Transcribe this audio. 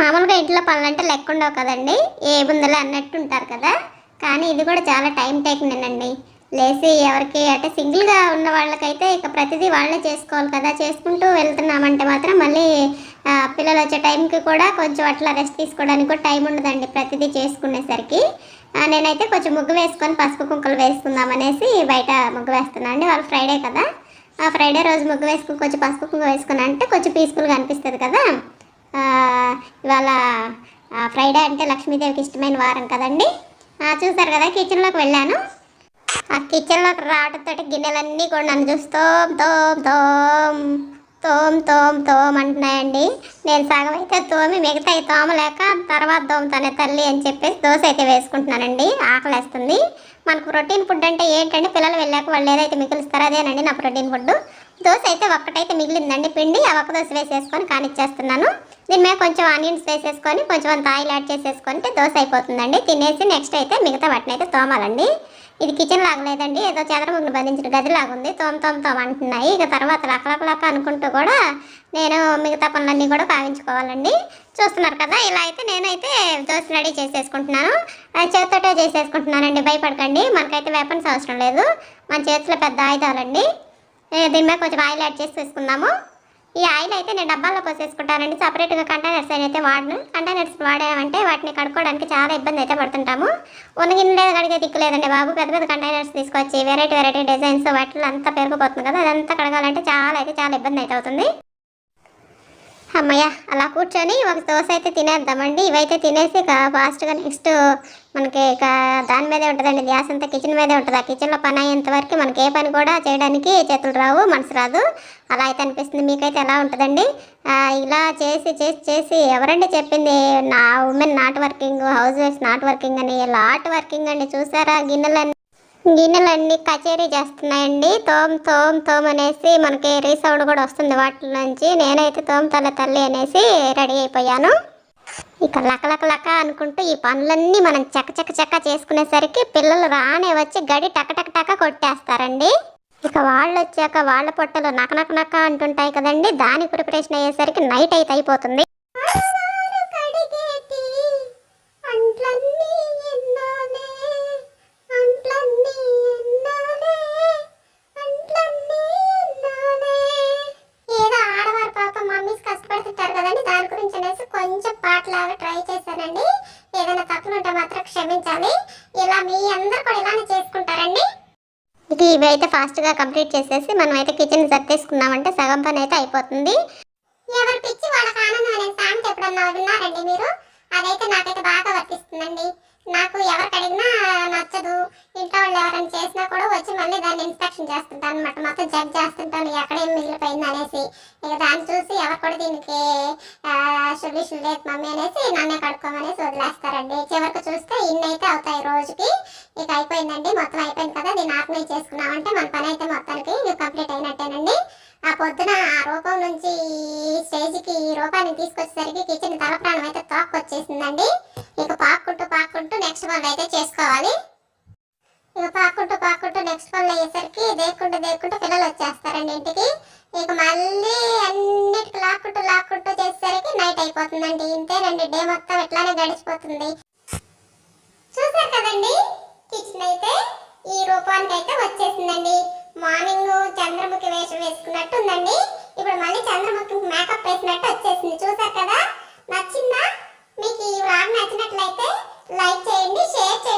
మామూలుగా ఇంట్లో పనులంటే లెక్క ఉండవు కదండి. ఏ బుందలు అన్నట్టు ఉంటారు కదా. కానీ ఇది కూడా చాలా టైం టేకింగ్ లేచి ఎవరికి అంటే సింగిల్గా ఉన్న వాళ్ళకైతే ఇక ప్రతిదీ వాళ్ళే చేసుకోవాలి కదా. చేసుకుంటూ వెళ్తున్నామంటే మాత్రం మళ్ళీ పిల్లలు వచ్చే టైంకి కూడా కొంచెం అట్లా రెస్ట్ తీసుకోవడానికి కూడా టైం ఉండదండి ప్రతిదీ చేసుకునేసరికి. నేనైతే కొంచెం ముగ్గు వేసుకొని పసుపు కుంకులు వేసుకుందాం అనేసి బయట ముగ్గు వేస్తున్నాను అండి. వాళ్ళు ఫ్రైడే కదా. ఆ ఫ్రైడే రోజు ముగ్గు వేసుకుని కొంచెం పసుపు కుంకుమ వేసుకుని అంటే కొంచెం పీస్ఫుల్గా అనిపిస్తుంది కదా. ఇవాళ ఫ్రైడే అంటే లక్ష్మీదేవికి ఇష్టమైన వారం కదండి? చూసారు కదా కిచెన్లోకి వెళ్ళాను. ఆ కిచెన్లోకి రావడంతో గిన్నెలన్నీ కూడా నన్ను చూసి తోమ్ తోమ్ తోమ్ తోమ్ తోమ్ తోమ్ అంటున్నాయండి. నేను సగం అయితే తోమి మిగతా తోమలేక తర్వాత తోముతానే తల్లి అని చెప్పేసి దోశ అయితే వేసుకుంటున్నానండి. ఆకలేస్తుంది. మనకు ప్రోటీన్ ఫుడ్ అంటే ఏంటంటే పిల్లలు వెళ్ళాక వాళ్ళు ఏదైతే మిగిలిస్తారో అదేనండి నా ప్రోటీన్ ఫుడ్ దోశ అయితే ఒక్కటైతే మిగిలిందండి. పిండి ఆ ఒక్క దోశ వేసేసుకొని కానిచ్చేస్తున్నాను. దీని మీద కొంచెం ఆనియన్స్ వేసేసుకొని కొంచెం అంత ఆయిల్ యాడ్ చేసేసుకుంటే దోశ అయిపోతుందండి. తినేసి నెక్స్ట్ అయితే మిగతా వాటిని అయితే తోమాలండి. ఇది కిచెన్ లాగలేదండి. ఏదో చదరముగ్గులు బంధించిన గది లాగుంది. తోమ తోమ తోమ అంటున్నాయి. ఇక తర్వాత లకలకలక అనుకుంటూ కూడా నేను మిగతా పనులన్నీ కూడా భావించుకోవాలండి చూస్తున్నారు కదా ఇలా అయితే నేనైతే దోశ రెడీ చేసేసుకుంటున్నాను. చేతితోటే చేసేసుకుంటున్నానండి. భయపడకండి. మనకైతే వెపన్స్ అవసరం లేదు. మన చేతిలో పెద్ద ఆయుధాలండి. దీని మీద కొంచెం ఆయిల్ యాడ్ చేసి తీసుకుందాము. ఈ ఆయిల్ అయితే నేను డబ్బాల్లో పోసేసుకుంటానండి. సపరేట్గా కంటైనర్స్ అయితే వాడను. కంటైనర్స్ వాడామంటే వాటిని కడుక్కోవడానికి చాలా ఇబ్బంది అయితే పడుతుంటాము. ఉనగిన్నలేదు కడిగే దిక్కు లేదండి బాబు. పెద్ద పెద్ద కంటైనర్స్ తీసుకొచ్చి వెరైటీ వెరైటీ డిజైన్స్ వాటిలో అంతా పెరిగిపోతుంది కదా. అదంతా కడగాలంటే చాలా అయితే చాలా ఇబ్బంది అయితే అవుతుంది. అమ్మయ్య అలా కూర్చొని ఒక దోశ అయితే తినేద్దామండి. ఇవైతే తినేసి ఇక ఫాస్ట్గా నెక్స్ట్ మనకి ఇక దాని మీదే ఉంటుందండి. గ్యాస్ అంతా కిచెన్ మీదే ఉంటుంది. ఆ కిచెన్లో పని అయ్యేంత వరకు మనకి ఏ పని కూడా చేయడానికి చేతులు రావు మనసు రాదు. అలా అయితే అనిపిస్తుంది. మీకైతే ఎలా ఉంటుందండి? ఇలా చేసి చేసి చేసి ఎవరండి చెప్పింది? నా women not working house wife not working అని. లాట్ వర్కింగ్ అండి. చూసారా గిన్నెలన్నీ? గిన్నెలన్నీ కచేరీ చేస్తున్నాయండి. తోమ్ తోమ్ తోమ్ అనేసి మనకి రీసౌండ్ కూడా వస్తుంది వాటి నుంచి. నేనైతే తోమ్ తల తల్లి అనేసి రెడీ అయిపోయాను. ఇక లక లక అనుకుంటూ ఈ పనులన్నీ మనం చక్క చక్క చక్క చేసుకునేసరికి పిల్లలు రానే వచ్చి గడి టక టక టక కొట్టేస్తారండి. ఇక వాళ్ళు వచ్చాక వాళ్ళ పొట్టలు నక నక నక అంటుంటాయి కదండి. దాని ప్రిపరేషన్ అయ్యేసరికి నైట్ అయితే అయిపోతుంది. కదండి? దాని గురించి అనేసి కొంచెం పాటలాగా ట్రై చేశానండి. ఏదైనా తప్పులు ఉంటే మాత్రం క్షమించాలి ఇలా మీ అందరు కూడా ఇలానే చేసుకుంటారండి. ఇది ఇవైతే ఫాస్ట్గా కంప్లీట్ చేసేసి మనం అయితే కిచెన్ సర్దేసుకున్నామంటే సగం పని అయితే అయిపోతుంది. ఎవరు పిచ్చి వాళ్ళకి ఆనందం అనే సామెత ఎప్పుడన్నా విన్నారండి మీరు? అదైతే నాకైతే బాగా వర్తిస్తుందండి. నాకు ఎవరికి అడిగినా నచ్చదు. ఇంట్లో వాళ్ళు ఎవరైనా చేసినా కూడా వచ్చి మళ్ళీ దాన్ని ఇన్స్పెక్షన్ చేస్తుంటాను అనమాట మొత్తం చెక్ చేస్తుంటాను ఎక్కడేం మిగిలిపోయింది అనేసి. ఇక దాన్ని చూసి ఎవరు కూడా దీనికి సొల్యూషన్ లేదు మమ్మీ అనేసి నన్నే కడుక్కోమనేసి వదిలేస్తారండి. చివరికి చూస్తే ఇన్ని అయితే అవుతాయి రోజుకి. ఇక అయిపోయిందండి. మొత్తం అయిపోయింది కదా. దీన్ని ఆర్గనైజ్ చేసుకున్నామంటే మన పని అయితే మొత్తానికి కంప్లీట్ అయినట్టేనండి. ఆ పొద్దున ఆ రూపం నుంచి ఈ స్టేజ్కి ఈ రూపాన్ని తీసుకొచ్చేసరికి కిచెన్ తల ప్రాణం అయితే తోక్కొచ్చేసిందండి. ఇక పాక్కుంటూ పాక్కుంటూ నెక్స్ట్ పనులు అయితే చేసుకోవాలి. ఇక పాక్కుంటూ పాక్కుంటూ నెక్స్ట్ పనులు అయ్యేసరికి దేక్కుంటూ దేక్కుంటూ పిల్లలు వచ్చేస్తారండి ఇంటికి. ఇక మళ్ళీ అన్నిటికి లాక్కుంటూ లాక్కుంటూ చేసేసరికి నైట్ అయిపోతుందండి. ఇంతేనండి డే మొత్తం ఇట్లానే గడిచిపోతుంది. చూసారు కదండి? కిచెన్ అయితే ఈ రూపానికి అయితే వచ్చేసిందండి. మార్నింగ్ చంద్రముఖి వేషం వేసుకున్నట్టు ఉందండి. ఇప్పుడు మళ్ళీ చంద్రముఖి మేకప్ వేసినట్టు వచ్చేసింది. చూసారు కదా? నచ్చిందా? మీకు ఈ వ్లాగ్ నచ్చినట్లయితే లైక్ చేయండి షేర్ చేయండి.